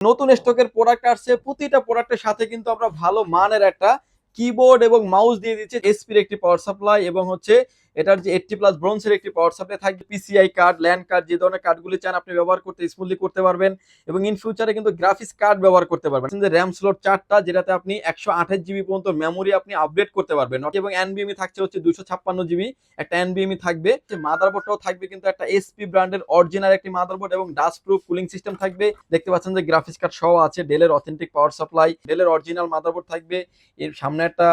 নতুন স্টকের প্রোডাক্ট আসছে, প্রতিটা প্রোডাক্টের সাথে কিন্তু আমরা ভালো মানের একটা কিবোর্ড এবং মাউস দিয়ে দিচ্ছে এসপির একটি পাওয়ার সাপ্লাই এবং হচ্ছে এটার যে এইটটি প্লাস ব্রোঞ্জের একটি পাওয়ার সাপ্লাই থাকবে পিসিআই কার্ড ল্যান্ড কার্ড যে ধরনের কার্ডগুলি চান আপনি ব্যবহার করতে স্মুথলি করতে পারবেন এবং ইন ফিউচারে কিন্তু গ্রাফিক্স কার্ড ব্যবহার করতে পারবেন। যে র্যাম স্লট চারটা, যেটাতে আপনি একশো আঠাশ জিবি পর্যন্ত মেমোরি আপনি আপডেট করতে পারবেন। এবং এনবিএমই থাকছে হচ্ছে দুশো ছাপ্পান্ন জিবি একটা এনবিএমই থাকবে। মাদারবোর্ডটাও থাকবে কিন্তু একটা এসপি ব্র্যান্ডের অরিজিনাল একটি মাদারবোর্ড এবং ডাস্ট প্রুফ কুলিং সিস্টেম থাকবে। দেখতে পাচ্ছেন যে গ্রাফিক্স কার্ড সহ আছে ডেলের অথেন্টিক পাওয়ার সাপ্লাই ডেলের অরিজিনাল মাদারবোর্ড থাকবে। এর সামনে একটা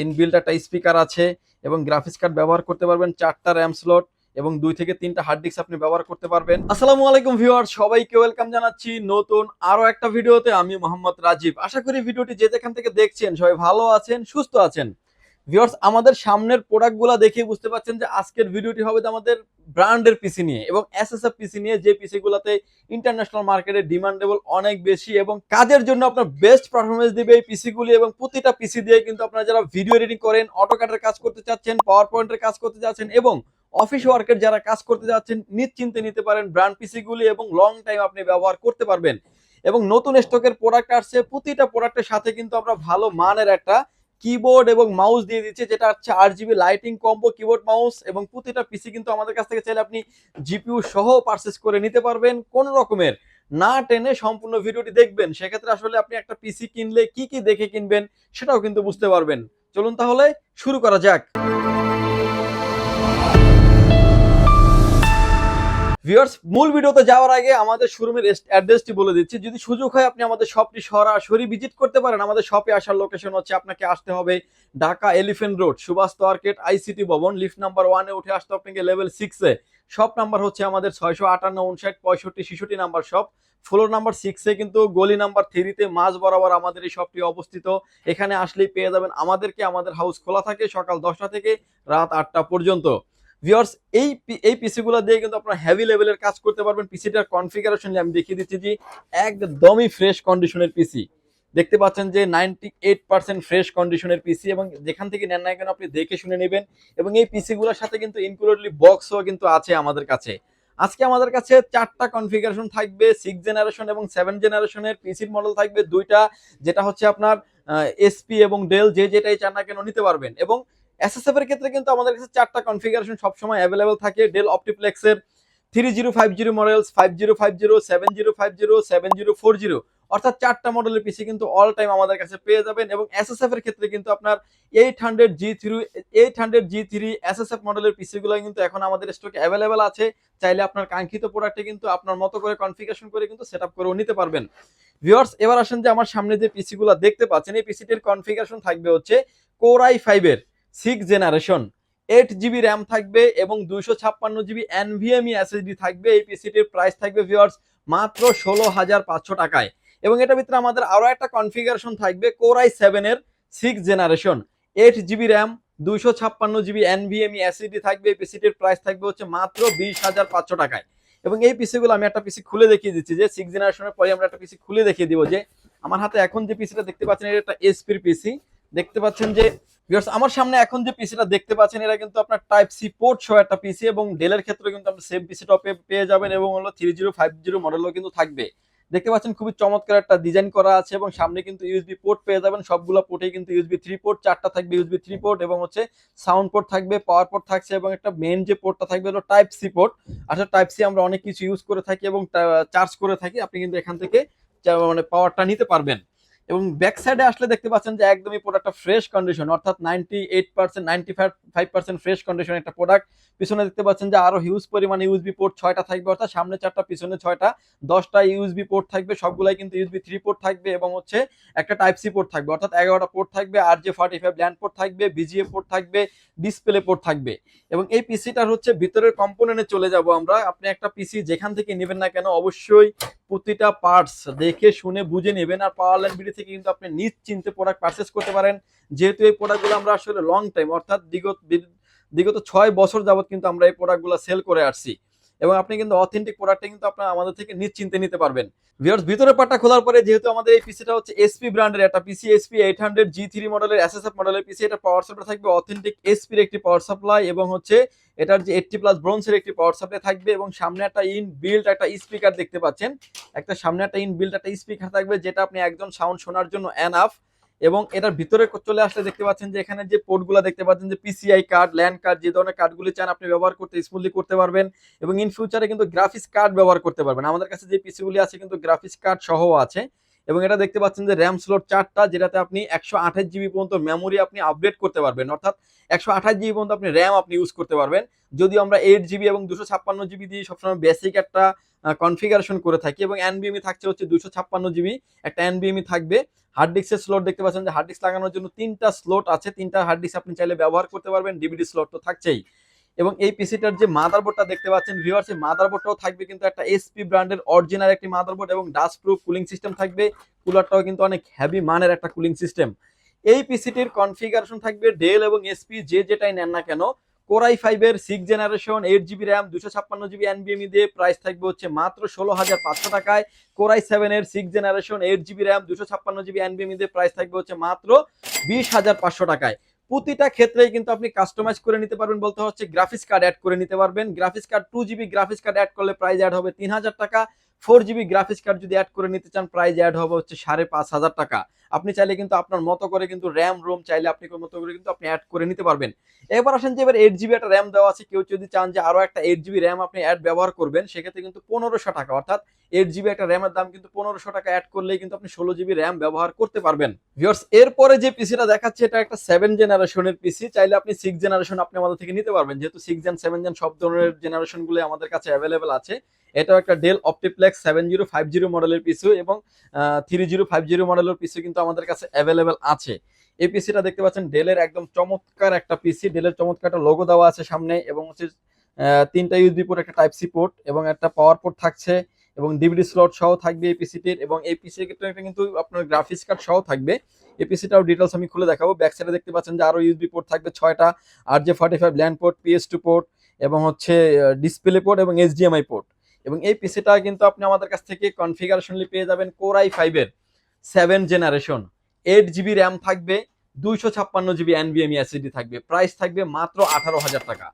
ইনবিল্ট একটা স্পিকার আছে এবং গ্রাফিক্স কার্ড ব্যবহার করতে পারবেন, চারটা র্যাম স্লট এবং দুই থেকে তিনটা হার্ড ডিস্ক আপনি ব্যবহার করতে পারবেন। আসসালামু আলাইকুম ভিউয়ার সবাইকে ওয়েলকাম জানাচ্ছি নতুন আরও একটা ভিডিওতে আমি মোহাম্মদ রাজীব। আশা করি ভিডিওটি যে যেখান থেকে দেখছেন সবাই ভালো আছেন, সুস্থ আছেন। ভিউয়ার্স আমাদের সামনের প্রোডাক্টগুলো দেখে বুঝতে পারছেন যে আজকের ভিডিওটি হবে আমাদের ব্র্যান্ডের পিসি নিয়ে এবং এস এসএসএফ পিসি নিয়ে যে পিসি গুলাতে ইন্টারন্যাশনাল মার্কেটে ডিমান্ডেবল অনেক বেশি এবং কাজের জন্য আপনার বেস্ট পারফরমেন্স দিবে এই পিসি গুলি এবং প্রতিটা পিসি দিয়ে কিন্তু আপনারা যারা ভিডিও এডিটিং করেন অটোকাটের কাজ করতে চাচ্ছেন পাওয়ার পয়েন্টের কাজ করতে চাচ্ছেন এবং অফিস ওয়ার্কের যারা কাজ করতে যাচ্ছেন, নিশ্চিন্তে নিতে পারেন ব্র্যান্ড পিসি গুলি এবং লং টাইম আপনি ব্যবহার করতে পারবেন এবং নতুন স্টকের প্রোডাক্ট আসছে, প্রতিটা প্রোডাক্টের সাথে কিন্তু আমরা ভালো মানের একটা কিবোর্ড এবং মাউস দিয়ে দিচ্ছে, যেটা হচ্ছে আট GB lighting combo keyboard mouse এবং প্রতিটা পিসি কিন্তু আমাদের কাছ থেকে চাইলে আপনি জিপিউ সহ পারচেস করে নিতে পারবেন। কোন রকমের না টেনে সম্পূর্ণ ভিডিওটি দেখবেন। সেক্ষেত্রে আসলে আপনি একটা পিসি কিনলে কি কি দেখে কিনবেন সেটাও কিন্তু বুঝতে পারবেন। চলুন তাহলে শুরু করা যাক। ভিউয়ার্স মূল ভিডিওতে যাওয়ার আগে আমাদের শোরুমের অ্যাড্রেসটি বলে দিচ্ছি। যদি সুযোগ হয়, আপনি আমাদের শপটি সরাসরি ভিজিট করতে পারেন। আমাদের শপে আসার লোকেশন হচ্ছে আপনাকে আসতে হবে Dhaka elephant road Subhash market ICT ভবন লিফট নাম্বার ওয়ানে উঠে আসতে আপনাকে লেভেল সিক্সে শপ নাম্বার হচ্ছে আমাদের ছয়শো আটান্ন, উনষাট, পঁয়ষট্টি, ছেষট্টি নাম্বার শপ ফ্লোর নাম্বার সিক্সে কিন্তু গলি নাম্বার থ্রিতে মাঝ বরাবর আমাদের এই শপটি অবস্থিত। এখানে আসলেই পেয়ে যাবেন আমাদেরকে। আমাদের হাউস খোলা থাকে সকাল দশটা থেকে রাত আটটা পর্যন্ত। ভিউয়ার্স এই এই পিসিগুলো দিয়ে কিন্তু আপনারা হেভি লেভেলের কাজ করতে পারবেন। পিসিটার কনফিগারেশন আমি দেখিয়ে দিচ্ছি যে একদমই ফ্রেশ কন্ডিশনের পিসি দেখতে পাচ্ছেন যে নাইনটি এইট পার্সেন্ট ফ্রেশ কন্ডিশনের পিসি এবং যেখান থেকে নেন না কেন আপনি দেখে শুনে নেবেন এবং এই পিসিগুলোর সাথে কিন্তু ইনক্লুডলি বক্সও কিন্তু আছে আমাদের কাছে। আজকে আমাদের কাছে চারটা কনফিগারেশন থাকবে সিক্স জেনারেশন এবং সেভেন জেনারেশনের পিসির মডেল থাকবে। দুইটা, যেটা হচ্ছে আপনার এসপি এবং ডেল যে যেটাই চান না কেন নিতে পারবেন। এবং এসএসএফ এর ক্ষেত্রে কিন্তু আমাদের কাছে চারটা কনফিগারেশন সবসময় অ্যাভেলেবেল থাকে। Dell অপটিপ্লেক্সের three zero five zero models five zero five zero seven zero five zero seven zero four zero অর্থাৎ চারটা মডেলের পিসি কিন্তু অল টাইম আমাদের কাছে পেয়ে যাবেন এবং এসএসএফ এর ক্ষেত্রে কিন্তু আপনার eight hundred G three eight hundred G three SSF মডেলের পিসিগুলো কিন্তু এখন আমাদের স্টকে অ্যাভেলেবেল আছে। চাইলে আপনার কাঙ্ক্ষিত প্রোডাক্টে কিন্তু আপনার মতো করে কনফিগারেশন করে কিন্তু সেট আপ করেও নিতে পারবেন। ভিউয়ার্স এবার আসেন যে আমার সামনে যে পিসিগুলো দেখতে পাচ্ছেন, এই পিসিটির কনফিগারেশন থাকবে হচ্ছে কোর আই ফাইভের six generation eight GB RAM থাকবে এবং দুইশো ছাপ্পান্ন জিবি এনভিএমই এসএসডি থাকবে। এই পিসিটির প্রাইস থাকবে ভিওয়ার্স মাত্র ষোলো হাজার পাঁচশো টাকায়। এবং এটার ভিতরে আমাদের আরও একটা কনফিগারেশন থাকবে কোরাই সেভেনের six generation eight GB RAM দুইশো ছাপ্পান্ন জিবি এনভিএমই এসএসডি থাকবে। এই পিসিটির প্রাইস থাকবে হচ্ছে মাত্র বিশ হাজার পাঁচশো টাকায়। এবং এই পিসিগুলো আমি একটা পিসি খুলে দেখিয়ে দিচ্ছি যে সিক্স জেনারেশনের পরে আমরা একটা পিসি খুলে দেখিয়ে দিব যে আমার হাতে এখন যে পিসিটা দেখতে পাচ্ছেন, এটা একটা এসপির পিসি দেখতে পাচ্ছেন যে viewers, আমার সামনে এখন যে পিসিটা দেখতে পাচ্ছেন এটা কিন্তু আপনার টাইপ সি পোর্ট সহ একটা পিসি এবং ডেলের ক্ষেত্রে কিন্তু আপনি সেম পিসিটা পেয়ে যাবেন এবং হলো থ্রি জিরো ফাইভ জিরো মডেলও কিন্তু থাকবে। দেখতে পাচ্ছেন খুবই চমৎকার একটা ডিজাইন করা আছে এবং সামনে কিন্তু ইউএসবি পোর্ট পেয়ে যাবেন। সবগুলো পোর্টেই কিন্তু ইউএসবি থ্রি পোর্ট চারটা থাকবে ইউএসবি থ্রি পোর্ট এবং হচ্ছে সাউন্ড পোর্ট থাকবে পাওয়ার পোর্ট থাকছে এবং একটা মেন যে পোর্টটা থাকবে হলো টাইপ সি পোর্ট আসলে টাইপ সি আমরা অনেক কিছু ইউজ করে থাকি এবং চার্জ করে থাকি। আপনি কিন্তু এখান থেকে মানে পাওয়ারটা নিতে পারবেন। এবং ব্যাক সাইডে আসলে দেখতে পাচ্ছেন যে একদমই প্রোডাক্টটা ফ্রেশ কন্ডিশন অর্থাৎ ninety eight percent ninety five percent fresh condition একটা প্রোডাক্ট পিছনে দেখতে পাচ্ছেন যে আরও হিউজ পরিমাণে ইউএসবি পোর্ট ছয়টা থাকবে, অর্থাৎ সামনে চারটা, পিছনে ছয়টা, দশটা ইউএসবি পোর্ট থাকবে, সবগুলাই কিন্তু ইউএসবি থ্রি পোর্ট থাকবে এবং হচ্ছে একটা টাইপ সি পোর্ট থাকবে, অর্থাৎ এগারোটা পোর্ট থাকবে আর যে ফর্টি ফাইভ ল্যান্ড পোর্ট থাকবে বিজিএ পোর্ট থাকবে ডিসপ্লে পোর্ট থাকবে। এবং এই পিসিটার হচ্ছে ভিতরের কম্পোনেন্টে চলে যাব আমরা। আপনি একটা পিসি যেখান থেকে নেবেন না কেন, অবশ্যই প্রতিটা পার্টস দেখে, শুনে, বুঝে নেবেন আর পাওয়ার লাইন বিডি থেকে কিন্তু আপনি নিশ্চিন্তে প্রোডাক্ট পারচেস করতে পারেন। যেহেতু এই প্রোডাক্টগুলো আমরা আসলে লং টাইম অর্থাৎ বিগত বিগত ছয় বছর যাবত কিন্তু আমরা এই প্রোডাক্টগুলো সেল করে আসছি। এবং আপনি কিন্তু অথেন্টিক প্রোডাক্টটা কিন্তু আপনার আমাদের থেকে নিশ্চিন্তে নিতে পারবেন। ভিউয়ার্স ভিতরের পার্টটা খোলার পরে যেহেতু আমাদের এই পিসিটা হচ্ছে এসপি ব্র্যান্ডের একটা PC SP eight hundred G three মডেলের এসএসএফ মডেলের পিসি এটা পাওয়ার সাপ্লাই থাকবে। অথেন্টিক এসপির একটি পাওয়ার সাপ্লাই এবং হচ্ছে এটার যে এইটটি প্লাস ব্রোঞ্জের একটি পাওয়ার সাপ্লাই থাকবে এবং সামনে একটা ইন বিল্ড একটা স্পিকার দেখতে পাচ্ছেন। একটা সামনে একটা ইন বিল্ড একটা স্পিকার থাকবে, যেটা আপনি একজন সাউন্ড শোনার জন্য এনাফ এবং এটার ভিতরে চলে আসলে দেখতে পাচ্ছেন যে এখানে যে পোর্টগুলো দেখতে পাচ্ছেন যে পিসিআই কার্ড ল্যান্ড কার্ড যে ধরনের কার্ডগুলি চান আপনি ব্যবহার করতে স্মুথলি করতে পারবেন এবং ইন ফিউচারে কিন্তু গ্রাফিক্স কার্ড ব্যবহার করতে পারবেন। আমাদের কাছে যে পিসিগুলি আছে কিন্তু গ্রাফিক্স কার্ড সহ আছে। এবং এটা দেখতে পাচ্ছেন যে র্যাম স্লট চারটা, যেটাতে আপনি একশো আঠাশ জিবি পর্যন্ত মেমোরি আপনি আপডেট করতে পারবেন। অর্থাৎ একশো আঠাশ জিবি পর্যন্ত আপনি র্যাম আপনি ইউজ করতে পারবেন। যদিও আমরা এইট জিবি এবং দুশো ছাপ্পান্ন জিবি দিয়ে সবসময় বেসিক একটা কনফিগারেশন করে থাকি এবং এনবিএমই থাকছে হচ্ছে দুশো ছাপ্পান্ন জিবি একটা এনবিএমই থাকবে। হার্ড ডিস্কের স্লট দেখতে পাচ্ছেন যে হার্ড ডিস্ক লাগানোর জন্য তিনটা স্লট আছে। তিনটা হার্ড ডিস্ক আপনি চাইলে ব্যবহার করতে পারবেন। ডিভিডি স্লট তো থাকছেই। এবং এই পিসিটার যে মাদারবোর্ডটা দেখতে পাচ্ছেন ভিউয়ার্স এই মাদারবোর্ডটাও থাকবে কিন্তু একটা এসপি ব্র্যান্ডের অরিজিনাল একটি মাদারবোর্ড এবং ডাস্ট প্রুফ কুলিং সিস্টেম থাকবে। কুলারটাও কিন্তু অনেক হেভি মানের একটা কুলিং সিস্টেম এই পিসিটির কনফিগারেশন থাকবে ডেল এবং এসপি যে যেটাই নেন না কেন কোরাই ফাইভের six generation eight GB RAM দুশো ছাপ্পান্ন জিবি এনবিএমই দিয়ে প্রাইস থাকবে হচ্ছে মাত্র ষোলো হাজার পাঁচশো টাকায়। কোরাই সেভেনের six generation eight GB RAM দুশো ছাপ্পান্ন জিবি এনবিএমই দিয়ে প্রাইস থাকবে হচ্ছে মাত্র বিশ হাজার পাঁচশো টাকায়। প্রতিটা ক্ষেত্রেই কিন্তু আপনি কাস্টমাইজ করে নিতে পারবেন। বলতে হচ্ছে গ্রাফিক্স কার্ড অ্যাড করে নিতে পারবেন। Graphics card two GB graphics card add করলে প্রাইস অ্যাড হবে তিন হাজার টাকা। ফোর জিবি গ্রাফিক্স কার্ড যদি অ্যাড করে নিতে চান প্রাইস অ্যাড হবে হচ্ছে সাড়ে পাঁচ হাজার টাকা। আপনি চাইলে কিন্তু আপনার মতো করে কিন্তু র্যাম রোম চাইলে আপনি মতো করে কিন্তু আপনি অ্যাড করে নিতে পারবেন। এবার আসেন যে এবার এইট জিবি একটা র্যাম দেওয়া আছে। কেউ যদি চান যে আরও একটা এইট জিবি র্যাম আপনি অ্যাড ব্যবহার করবেন, সেক্ষেত্রে কিন্তু পনেরোশো টাকা। অর্থাৎ এইট জিবি একটা র্যামের দাম কিন্তু পনেরোশো টাকা অ্যাড করলেই কিন্তু আপনি ষোলো জিবি র্যাম ব্যবহার করতে পারবেন। ভিউয়ার্স এরপরে যে পিসিটা দেখাচ্ছে, এটা একটা সেভেন জেনারেশনের পিসি চাইলে আপনি সিক্স জেনারেশন আপনি আমাদের থেকে নিতে পারবেন। যেহেতু সিক্স জেন সেভেন জেন সব ধরনের জেনারেশনগুলো আমাদের কাছে অ্যাভেলেবেল আছে। এটাও একটা Dell OptiPlex seven zero five zero মডেলের পিসু এবং থ্রি জিরো ফাইভ জিরো মডেলের পিসু কিন্তু আমাদের কাছে অ্যাভেলেবেল আছে। এই পিসিটা দেখতে পাচ্ছেন ডেলের একদম চমৎকার একটা পিসি ডেলের চমৎকার একটা লোগো দেওয়া আছে সামনে এবং হচ্ছে তিনটা ইউএসবি পোর্ট একটা টাইপ সি পোর্ট এবং একটা পাওয়ার পোর্ট থাকছে। এবং ডিভিডি স্লট সহ থাকবে এই এবং এই পিসির ক্ষেত্রে কিন্তু আপনার গ্রাফিক্স কার্ড সহ থাকবে। এই পিসিটাও ডিটেলস আমি খুলে দেখাবো। ব্যাক সাইডে দেখতে পাচ্ছেন যে আরও ইউএসবি পোর্ট থাকবে ছয়টা R J forty five LAN port PS two port এবং হচ্ছে ডিসপ্লে পোর্ট এবং এইচডিএমআই পোর্ট এবং এই পিসিটা কিন্তু আপনি আমাদের কাছ থেকে কনফিগারেশনলি পেয়ে যাবেন কোরাই ফাইভের seven generation eight GB RAM থাকবে, দুইশো ছাপ্পান্ন জিবি এনবিএমই এসিডি থাকবে। প্রাইস থাকবে মাত্র আঠারো হাজার টাকা।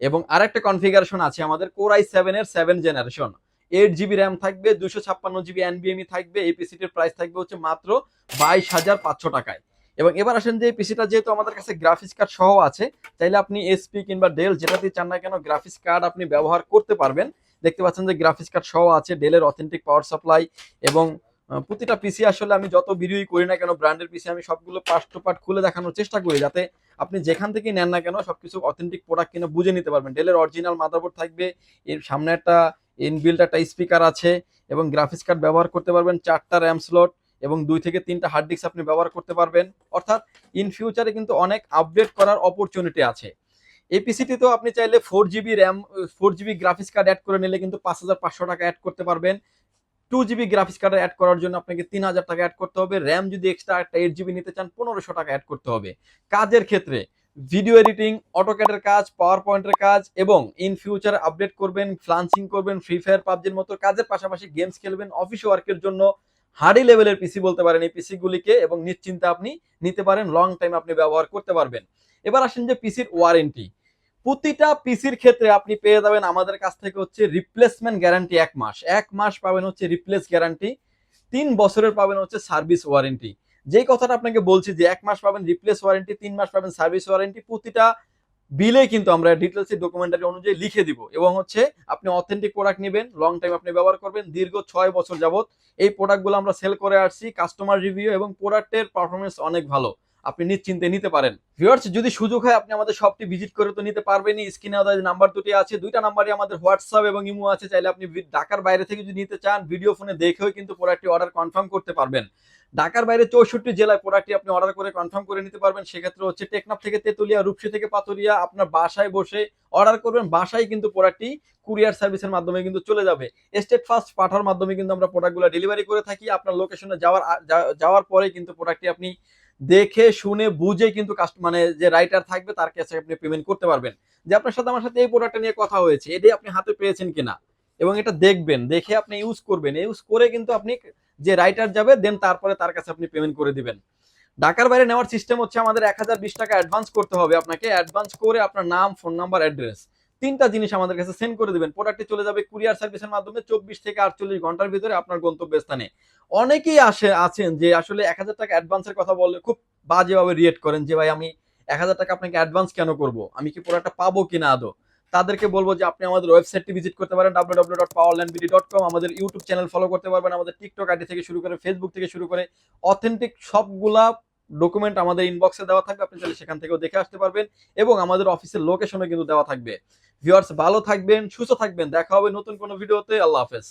এবং আরেকটা কনফিগারেশন আছে আমাদের কোরাই সেভেনের seven generation eight GB RAM থাকবে দুশো ছাপ্পান্ন জিবি এনবিএমই থাকবে, এই পিসিটির প্রাইস থাকবে হচ্ছে মাত্র বাইশ হাজার পাঁচশো টাকায়। এবং এবার আসেন যে পিসিটা যেহেতু আমাদের কাছে গ্রাফিক্স কার্ড সহ আছে, চাইলে আপনি এসপি কিংবা ডেল যেটাতেই চান না কেন গ্রাফিক্স কার্ড আপনি ব্যবহার করতে পারবেন। দেখতে পাচ্ছেন যে গ্রাফিক্স কার্ড সহ আছে ডেলের অথেন্টিক পাওয়ার সাপ্লাই এবং প্রতিটা পিসি আসলে আমি যত ভিডিওই করি না কেন ব্র্যান্ডের পিসি আমি সবগুলো পার্ট টু পার্ট খুলে দেখানোর চেষ্টা করি যাতে আপনি যেখান থেকেই নেন না কেন সবকিছু অথেন্টিক প্রোডাক্ট কিনে বুঝে নিতে পারবেন। ডেলের অরিজিনাল মাদারবোর্ড থাকবে, এর সামনে একটা ইনবিল্ট একটা স্পিকার আছে এবং গ্রাফিক্স কার্ড ব্যবহার করতে পারবেন চারটা র্যাম স্লট এবং দুই থেকে তিনটা হার্ড ডিস্ক আপনি ব্যবহার করতে পারবেন। অর্থাৎ ইন ফিউচারে কিন্তু অনেক আপডেট করার অপরচুনিটি আছে। এই পিসিটিতেও আপনি চাইলে four GB RAM four GB graphics card add করে নিলে কিন্তু পাঁচ হাজার পাঁচশো টাকা অ্যাড করতে পারবেন। Two GB graphics card add করার জন্য আপনাকে তিন হাজার টাকা অ্যাড করতে হবে। র্যাম যদি এক্সট্রা একটা এইট জিবি নিতে চান, পনেরোশো টাকা অ্যাড করতে হবে। কাজের ক্ষেত্রে ভিডিও এডিটিং অটোক্যাডের কাজ পাওয়ার পয়েন্টের কাজ, এবং ইন ফিউচার আপডেট করবেন ফ্লান্সিং করবেন ফ্রি ফায়ার পাবজির মতো কাজের পাশাপাশি গেমস খেলবেন অফিস ওয়ার্কের জন্য হার্ডি লেভেলের পিসি বলতে পারেন এই পিসি গুলিকে, এবং নিশ্চিন্তে আপনি নিতে পারেন লং টাইম আপনি ব্যবহার করতে পারবেন। এবার আসেন যে পিসির ওয়ারেন্টি প্রতিটা পিসির ক্ষেত্রে আপনি পেয়ে যাবেন আমাদের কাছ থেকে হচ্ছে রিপ্লেসমেন্ট গ্যারান্টি এক মাস। এক মাস পাবেন হচ্ছে রিপ্লেস গ্যারান্টি তিন বছরের পাবেন হচ্ছে সার্ভিস ওয়ারেন্টি যেই কথাটা আপনাকে বলছি যে এক মাস পাবেন রিপ্লেস ওয়ারেন্টি তিন মাস পাবেন সার্ভিস ওয়ারেন্টি প্রতিটা বিলে কিন্তু আমরা ডিটেলস ডকুমেন্টারি অনুযায়ী লিখে দিব। এবং হচ্ছে আপনি অথেন্টিক প্রোডাক্ট নেবেন লং টাইম আপনি ব্যবহার করবেন, দীর্ঘ ছয় বছর যাবত এই প্রোডাক্টগুলো আমরা সেল করে আসছি কাস্টমার রিভিউ এবং প্রোডাক্টের পারফরমেন্স অনেক ভালো। আপনি নিশ্চিন্তে নিতে পারেন। ভিউয়ার্স যদি সুযোগ হয়, আপনি আমাদের শপটি ভিজিট করে তো নিতে পারবেনই। স্ক্রিনে আমাদের নাম্বার দুটি আছে, দুইটা নাম্বারই আমাদের হোয়াটসঅ্যাপ এবং ইমো আছে। চাইলে আপনি ঢাকার বাইরে থেকে যদি নিতে চান ভিডিও ফোনে দেখেও কিন্তু প্রোডাক্টটি অর্ডার কনফার্ম করতে পারবেন। ঢাকার বাইরে চৌষট্টি জেলায় প্রোডাক্টটি আপনি অর্ডার করে কনফার্ম করে নিতে পারবেন। সেক্ষেত্রে হচ্ছে টেকনাফ থেকে তেতুলিয়া, রূপসী থেকে পাতুরিয়া আপনার বাসায় বসে অর্ডার করবেন। বাসায় কিন্তু প্রোডাক্টটি কুরিয়ার সার্ভিসের মাধ্যমে কিন্তু চলে যাবে। স্টেট ফার্স্ট পাঠার মাধ্যমে কিন্তু আমরা প্রোডাক্টগুলো ডেলিভারি করে থাকি। আপনার লোকেশনে যাওয়ার যাওয়ার পরে কিন্তু প্রোডাক্টটি আপনি দেখে, শুনে, বুঝে কিন্তু মানে যে রাইটার থাকবে তার কাছে আপনি পেমেন্ট করতে পারবেন। যে আপনার সাথে আমার সাথে এই প্রোডাক্টটা নিয়ে কথা হয়েছে, এটাই আপনি হাতে পেয়েছেন কিনা? এবং এটা দেখবেন, দেখে আপনি ইউজ করবেন। ইউজ করে কিন্তু আপনি যে রাইটার যাবে দেন তারপরে তার কাছে আপনি পেমেন্ট করে দিবেন। ঢাকার বাইরে নেওয়ার সিস্টেম হচ্ছে আমাদের এক হাজার বিশ টাকা অ্যাডভান্স করতে হবে আপনাকে। অ্যাডভান্স করে আপনার নাম ফোন নাম্বার অ্যাড্রেস তিনটা জিনিস আমাদের কাছে সেন্ড করে দিবেন। প্রোডাক্টটি চলে যাবে কুরিয়ার সার্ভিসের মাধ্যমে চব্বিশ থেকে আটচল্লিশ ঘণ্টার ভিতরে আপনার গন্তব্যস্থানে। অনেকেই আসে, আছেন যে আসলে এক হাজার টাকা অ্যাডভান্সের কথা বললে খুব বাজেভাবে রিয়েক্ট করেন যে, ভাই, আমি এক হাজার টাকা আপনাকে অ্যাডভান্স কেন করব? আমি কি প্রোডাক্টটা পাবো কিনা আদৌ? তাদেরকে বলব যে, আপনি আমাদের ওয়েবসাইটটি ভিজিট করতে পারেন www.powerlandbd.com আমাদের ইউটিউব চ্যানেল ফলো করতে পারবেন। আমাদের টিকটক আইডি থেকে শুরু করে ফেসবুক থেকে শুরু করে অথেন্টিক সবগুলা ডকুমেন্ট আমাদের ইনবক্সে দেওয়া থাকবে, আপনি চাইলে সেখান থেকেও দেখে আসতে পারবেন এবং আমাদের অফিসের লোকেশনে কিন্তু দেওয়া থাকবে। ভিউয়ার্স ভালো থাকবেন, সুস্থ থাকবেন, দেখা হবে নতুন কোনো ভিডিওতে আল্লাহ হাফেজ।